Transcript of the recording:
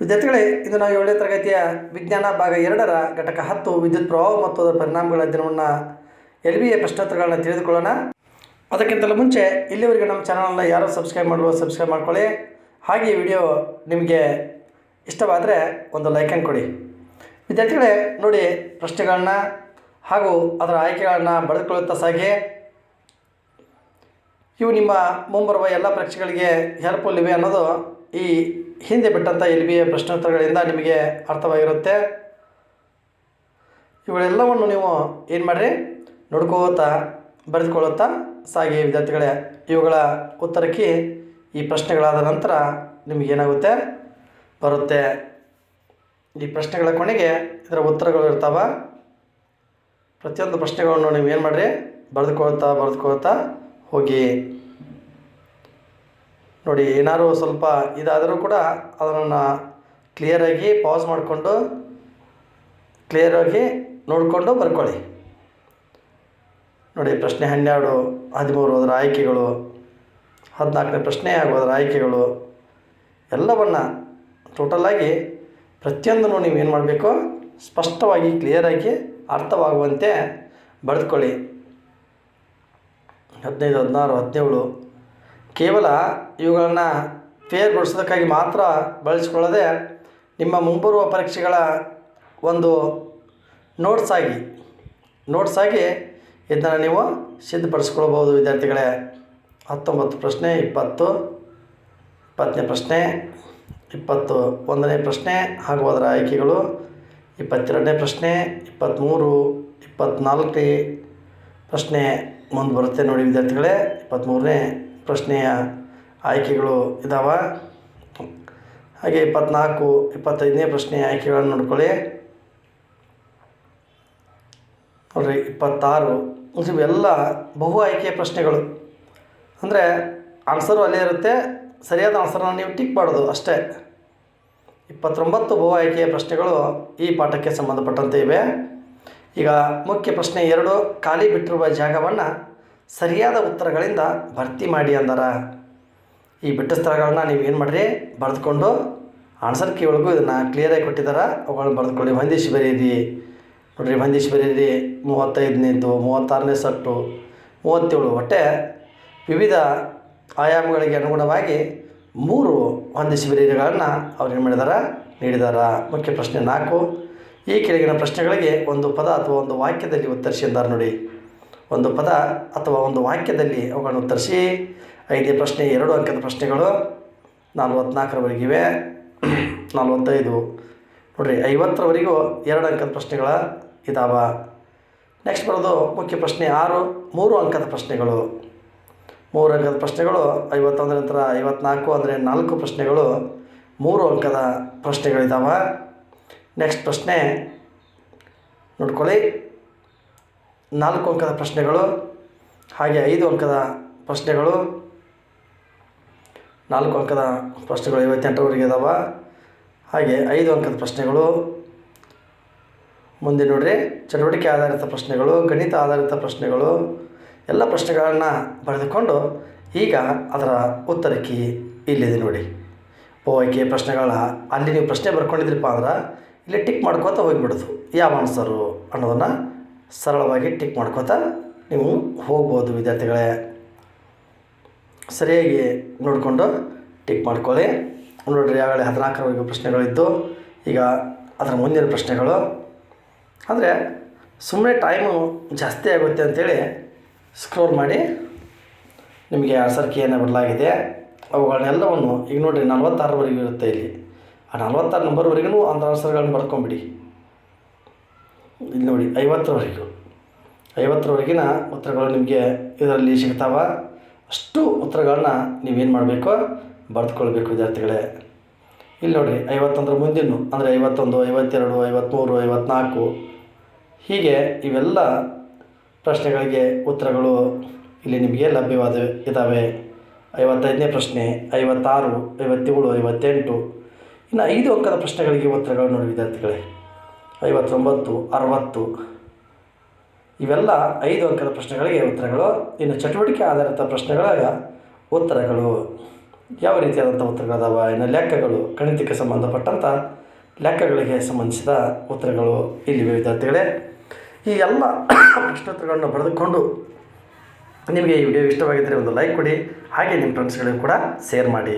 ವಿದ್ಯಾರ್ಥಿಗಳೇ, ಇದು ನಾವು ಏಳನೇ ತರಗತಿಯ ವಿಜ್ಞಾನ ಭಾಗ ಎರಡರ ಘಟಕ ಹತ್ತು, ವಿದ್ಯುತ್ ಪ್ರವಾಹ ಮತ್ತು ಅದರ ಪರಿಣಾಮಗಳ ಅಧ್ಯಯನವನ್ನು ಎಲ್ ಬಿ ಎ ಪ್ರಶ್ನೋತ್ತರಗಳನ್ನು ತಿಳಿದುಕೊಳ್ಳೋಣ. ಅದಕ್ಕಿಂತಲೂ ಮುಂಚೆ, ಇಲ್ಲಿವರೆಗೆ ನಮ್ಮ ಚಾನಲನ್ನು ಯಾರು ಸಬ್ಸ್ಕ್ರೈಬ್ ಮಾಡುವ ಸಬ್ಸ್ಕ್ರೈಬ್ ಮಾಡ್ಕೊಳ್ಳಿ. ಹಾಗೆ ಈ ವಿಡಿಯೋ ನಿಮಗೆ ಇಷ್ಟವಾದರೆ ಒಂದು ಲೈಕನ್ನು ಕೊಡಿ. ವಿದ್ಯಾರ್ಥಿಗಳೇ, ನೋಡಿ ಪ್ರಶ್ನೆಗಳನ್ನ ಹಾಗೂ ಅದರ ಆಯ್ಕೆಗಳನ್ನು ಬರೆದುಕೊಳ್ಳುತ್ತಾ ಸಾಗಿ ಇವು ನಿಮ್ಮ ಮುಂಬರುವ ಎಲ್ಲ ಪರೀಕ್ಷೆಗಳಿಗೆ ಹೆಲ್ಪ್ಫುಲ್ ಇವೆ ಅನ್ನೋದು ಈ ಹಿಂದೆ ಬಿಟ್ಟಂಥ ಎಲ್ ಬಿ ಎ ಪ್ರಶ್ನೋತ್ತರಗಳಿಂದ ನಿಮಗೆ ಅರ್ಥವಾಗಿರುತ್ತೆ. ಇವುಗಳೆಲ್ಲವನ್ನು ನೀವು ಏನು ಮಾಡಿರಿ? ನೋಡ್ಕೋತಾ, ಬರೆದುಕೊಳ್ಳುತ್ತಾ ಸಾಗಿ ವಿದ್ಯಾರ್ಥಿಗಳೇ, ಇವುಗಳ ಉತ್ತರಕ್ಕೆ ಈ ಪ್ರಶ್ನೆಗಳಾದ ನಂತರ ನಿಮಗೇನಾಗುತ್ತೆ ಬರುತ್ತೆ. ಈ ಪ್ರಶ್ನೆಗಳ ಕೊನೆಗೆ ಇದರ ಉತ್ತರಗಳು ಇರ್ತಾವ. ಪ್ರತಿಯೊಂದು ಪ್ರಶ್ನೆಗಳನ್ನು ನೀವು ಏನು ಮಾಡಿರಿ? ಬರೆದುಕೊಳ್ತಾ ಬರೆದುಕೊಳ್ತಾ ಹೋಗಿ. ನೋಡಿ, ಏನಾದ್ರು ಸ್ವಲ್ಪ ಇದಾದರೂ ಕೂಡ ಅದನ್ನು ಕ್ಲಿಯರಾಗಿ ಪಾಸ್ ಮಾಡಿಕೊಂಡು ಕ್ಲಿಯರಾಗಿ ನೋಡಿಕೊಂಡು ಬರ್ಕೊಳ್ಳಿ. ನೋಡಿ, ಪ್ರಶ್ನೆ ಹನ್ನೆರಡು, ಹದಿಮೂರು, ಅದರ ಆಯ್ಕೆಗಳು, ಹದಿನಾಲ್ಕನೇ ಪ್ರಶ್ನೆ ಅದರ ಆಯ್ಕೆಗಳು, ಎಲ್ಲವನ್ನು ಟೋಟಲಾಗಿ ಪ್ರತಿಯೊಂದನ್ನು ನೀವು ಏನು ಮಾಡಬೇಕು? ಸ್ಪಷ್ಟವಾಗಿ ಕ್ಲಿಯರಾಗಿ ಅರ್ಥವಾಗುವಂತೆ ಬರೆದುಕೊಳ್ಳಿ. ಹದಿನೈದು, ಹದಿನಾರು, ಹದಿನೇಳು ಕೇವಲ ಇವುಗಳನ್ನು ಫೇರ್ಗೊಳಿಸೋದಕ್ಕಾಗಿ ಮಾತ್ರ ಬಳಸಿಕೊಳ್ಳದೆ ನಿಮ್ಮ ಮುಂಬರುವ ಪರೀಕ್ಷೆಗಳ ಒಂದು ನೋಟ್ಸ್ ನೋಟ್ಸಾಗಿ ನೋಟ್ಸ್ ಆಗಿ ಇದನ್ನು ನೀವು ಸಿದ್ಧಪಡಿಸ್ಕೊಳ್ಬೋದು ವಿದ್ಯಾರ್ಥಿಗಳೇ, ಹತ್ತೊಂಬತ್ತು ಪ್ರಶ್ನೆ, ಇಪ್ಪತ್ತು, ಇಪ್ಪತ್ತನೇ ಪ್ರಶ್ನೆ, ಇಪ್ಪತ್ತು ಒಂದನೇ ಪ್ರಶ್ನೆ ಹಾಗೂ ಅದರ ಆಯ್ಕೆಗಳು, ಇಪ್ಪತ್ತೆರಡನೇ ಪ್ರಶ್ನೆ, ಇಪ್ಪತ್ತ್ಮೂರು, ಇಪ್ಪತ್ತ್ನಾಲ್ಕನೇ ಪ್ರಶ್ನೆ ಮುಂದೆ ಬರುತ್ತೆ ನೋಡಿ ವಿದ್ಯಾರ್ಥಿಗಳೇ, ಇಪ್ಪತ್ತ್ಮೂರನೇ ಪ್ರಶ್ನೆಯ ಆಯ್ಕೆಗಳು ಇದ್ದಾವೆ ಹಾಗೆ ಇಪ್ಪತ್ನಾಲ್ಕು, ಇಪ್ಪತ್ತೈದನೇ ಪ್ರಶ್ನೆಯ ಆಯ್ಕೆಗಳನ್ನು ನೋಡ್ಕೊಳ್ಳಿ. ನೋಡಿರಿ, ಇಪ್ಪತ್ತಾರು. ಇವೆಲ್ಲ ಬಹು ಆಯ್ಕೆಯ ಪ್ರಶ್ನೆಗಳು. ಅಂದರೆ ಆನ್ಸರು ಅಲ್ಲೇ ಇರುತ್ತೆ. ಸರಿಯಾದ ಆನ್ಸರನ್ನು ನೀವು ಟಿಕ್ ಮಾಡೋದು ಅಷ್ಟೇ. ಇಪ್ಪತ್ತೊಂಬತ್ತು ಬಹು ಆಯ್ಕೆಯ ಪ್ರಶ್ನೆಗಳು ಈ ಪಾಠಕ್ಕೆ ಸಂಬಂಧಪಟ್ಟಂತೆ ಇವೆ. ಈಗ ಮುಖ್ಯ ಪ್ರಶ್ನೆ ಎರಡು, ಖಾಲಿ ಬಿಟ್ಟಿರುವ ಜಾಗವನ್ನು ಸರಿಯಾದ ಉತ್ತರಗಳಿಂದ ಭರ್ತಿ ಮಾಡಿ ಅಂದಾರ. ಈ ಬಿಟ್ಟ ಸ್ಥಳಗಳನ್ನ ನೀವು ಏನು ಮಾಡಿರಿ? ಬರೆದುಕೊಂಡು ಆನ್ಸರ್ ಒಳಗೂ ಇದನ್ನು ಕ್ಲಿಯರಾಗಿ ಕೊಟ್ಟಿದ್ದಾರೆ ಅವುಗಳನ್ನ ಬರೆದುಕೊಳ್ಳಿ. ಹೊಂದಿಸಿ ಬರೀರಿ ನೋಡಿರಿ ಹೊಂದಿಸಿ ಬರೀರಿ ಮೂವತ್ತೈದನೇದು ಮೂವತ್ತಾರನೇ ಸಟ್ಟು, ಮೂವತ್ತೇಳು. ಒಟ್ಟೆ ವಿವಿಧ ಆಯಾಮಗಳಿಗೆ ಅನುಗುಣವಾಗಿ ಮೂರು ಹೊಂದಿಸಿ ಬರೀರಿಗಳನ್ನು ಅವ್ರು ಏನು ಮಾಡಿದಾರೆ? ನೀಡಿದಾರ. ಮುಖ್ಯ ಪ್ರಶ್ನೆ ನಾಲ್ಕು. ಈ ಕೆಳಗಿನ ಪ್ರಶ್ನೆಗಳಿಗೆ ಒಂದು ಪದ ಅಥವಾ ಒಂದು ವಾಕ್ಯದಲ್ಲಿ ಉತ್ತರಿಸಿ ಅಂದಾರೆ ನೋಡಿ. ಒಂದು ಪದ ಅಥವಾ ಒಂದು ವಾಕ್ಯದಲ್ಲಿ ಅವುಗಳನ್ನು ಉತ್ತರಿಸಿ ಐದೇ ಪ್ರಶ್ನೆ, ಎರಡು ಅಂಕದ ಪ್ರಶ್ನೆಗಳು. ನಲ್ವತ್ನಾಲ್ಕರವರೆಗಿವೆ. ನಲ್ವತ್ತೈದು. ನೋಡಿರಿ, ಐವತ್ತರವರೆಗೂ ಎರಡು ಅಂಕದ ಪ್ರಶ್ನೆಗಳ ಇದಾವ. ನೆಕ್ಸ್ಟ್ ಬರೋದು ಮುಖ್ಯ ಪ್ರಶ್ನೆ ಆರು, ಮೂರು ಅಂಕದ ಪ್ರಶ್ನೆಗಳು. ಮೂರು ಅಂಕದ ಪ್ರಶ್ನೆಗಳು, ಐವತ್ತೊಂದರ ನಂತರ ಐವತ್ನಾಲ್ಕು ಅಂದರೆ ನಾಲ್ಕು ಪ್ರಶ್ನೆಗಳು, ಮೂರು ಅಂಕದ ಪ್ರಶ್ನೆಗಳಿದ್ದಾವೆ ನೆಕ್ಸ್ಟ್ ಪ್ರಶ್ನೆ, ನೋಡ್ಕೊಳ್ಳಿ. ನಾಲ್ಕು ಅಂಕದ ಪ್ರಶ್ನೆಗಳು, ಹಾಗೆ ಐದು ಅಂಕದ ಪ್ರಶ್ನೆಗಳು, ನಾಲ್ಕು ಅಂಕದ ಪ್ರಶ್ನೆಗಳು ಐವತ್ತೆಂಟರವರೆಗೆ ಇದಾವೆ. ಹಾಗೆ ಐದು ಅಂಕದ ಪ್ರಶ್ನೆಗಳು, ಮುಂದೆ ನೋಡಿರಿ, ಚಟುವಟಿಕೆ ಆಧಾರಿತ ಪ್ರಶ್ನೆಗಳು, ಗಣಿತ ಆಧಾರಿತ ಪ್ರಶ್ನೆಗಳು, ಎಲ್ಲ ಪ್ರಶ್ನೆಗಳನ್ನು ಬರೆದುಕೊಂಡು ಈಗ ಅದರ ಉತ್ತರಕ್ಕೆ ಇಲ್ಲಿದೆ ನೋಡಿ. ಓಕೆ, ಪ್ರಶ್ನೆಗಳ, ಅಲ್ಲಿ ನೀವು ಪ್ರಶ್ನೆ ಬರ್ಕೊಂಡಿದ್ರಪ್ಪ ಅಂದ್ರೆ, ಇಲ್ಲಿ ಟಿಕ್ ಮಾಡ್ಕೋತ ಹೋಗಿಬಿಡೋದು. ಯಾವ ಆನ್ಸರು ಅನ್ನೋದನ್ನು ಸರಳವಾಗಿ ಟಿಕ್ ಮಾಡ್ಕೋತಾ ನೀವು ಹೋಗ್ಬೋದು ವಿದ್ಯಾರ್ಥಿಗಳೇ. ಸರಿಯಾಗಿ ನೋಡಿಕೊಂಡು ಟಿಕ್ ಮಾಡ್ಕೊಳ್ಳಿ. ನೋಡಿರಿ, ಆಗಲೇ ಹದಿನಾಲ್ಕರವರೆಗೂ ಪ್ರಶ್ನೆಗಳಿದ್ದು. ಈಗ ಅದರ ಮುಂದಿನ ಪ್ರಶ್ನೆಗಳು. ಅಂದರೆ ಸುಮ್ಮನೆ ಟೈಮು ಜಾಸ್ತಿ ಆಗುತ್ತೆ ಅಂಥೇಳಿ ಸ್ಕ್ರೋಲ್ ಮಾಡಿ ನಿಮಗೆ ಅಸರ್ಕಿ ಏನೇ ಬದಲಾಗಿದೆ. ಅವುಗಳನ್ನೆಲ್ಲವನ್ನು ಈಗ ನೋಡಿರಿ ನಲ್ವತ್ತಾರವರೆಗೂ ಇರುತ್ತೆ ಇಲ್ಲಿ. ಆ ನಲವತ್ತಾರು ನಂಬರ್ವರೆಗೂ ಆನ್ಸರ್ಗಳನ್ನ ಬರ್ಕೊಂಬಿಡಿ. ಇಲ್ಲಿ ನೋಡಿ, ಐವತ್ತರವರೆಗೂ. ಐವತ್ತರವರೆಗಿನ ಉತ್ತರಗಳು ನಿಮಗೆ ಇದರಲ್ಲಿ ಸಿಗ್ತಾವ. ಅಷ್ಟು ಉತ್ತರಗಳನ್ನ ನೀವೇನು ಮಾಡಬೇಕು? ಬರೆದುಕೊಳ್ಬೇಕು, ವಿದ್ಯಾರ್ಥಿಗಳೇ. ಇಲ್ಲಿ ನೋಡಿರಿ ಐವತ್ತೊಂದರ ಮುಂದಿನ ಅಂದರೆ ಐವತ್ತೊಂದು, ಐವತ್ತೆರಡು ಐವತ್ತ್ಮೂರು ಐವತ್ತ್ನಾಲ್ಕು ಹೀಗೆ ಇವೆಲ್ಲ ಪ್ರಶ್ನೆಗಳಿಗೆ ಉತ್ತರಗಳು ಇಲ್ಲಿ ನಿಮಗೆ ಲಭ್ಯವಾದ ಇದ್ದಾವೆ ಐವತ್ತೈದನೇ ಪ್ರಶ್ನೆ, ಐವತ್ತಾರು, ಐವತ್ತೇಳು, ಐವತ್ತೆಂಟು. ಇನ್ನು ಐದು ಅಂಕದ ಪ್ರಶ್ನೆಗಳಿಗೆ ಉತ್ತರಗಳು ನೋಡಿ, ವಿದ್ಯಾರ್ಥಿಗಳೇ. ಐವತ್ತೊಂಬತ್ತು, ಅರವತ್ತು. ಇವೆಲ್ಲ ಐದು ಅಂಕದ ಪ್ರಶ್ನೆಗಳಿಗೆ ಉತ್ತರಗಳು. ಇನ್ನು ಚಟುವಟಿಕೆ ಆಧಾರಿತ ಪ್ರಶ್ನೆಗಳ ಉತ್ತರಗಳು. ಯಾವ ರೀತಿಯಾದಂಥ ಉತ್ತರಗಳದಾವ ಇನ್ನು ಲೆಕ್ಕಗಳು, ಗಣಿತಕ್ಕೆ ಸಂಬಂಧಪಟ್ಟಂಥ ಲೆಕ್ಕಗಳಿಗೆ ಸಂಬಂಧಿಸಿದ ಉತ್ತರಗಳು ಇಲ್ಲಿ ವಿದ್ಯಾರ್ಥಿಗಳೇ ಈ ಎಲ್ಲ ಪ್ರಶ್ನೋತ್ತರಗಳನ್ನು ಬರೆದುಕೊಂಡು ನಿಮಗೆ ಈ ವಿಡಿಯೋ ಇಷ್ಟವಾಗಿದ್ದರೆ ಒಂದು ಲೈಕ್ ಕೊಡಿ. ಹಾಗೆ ನಿಮ್ಮ ಫ್ರೆಂಡ್ಸ್ಗಳಿಗೂ ಕೂಡ ಶೇರ್ ಮಾಡಿ.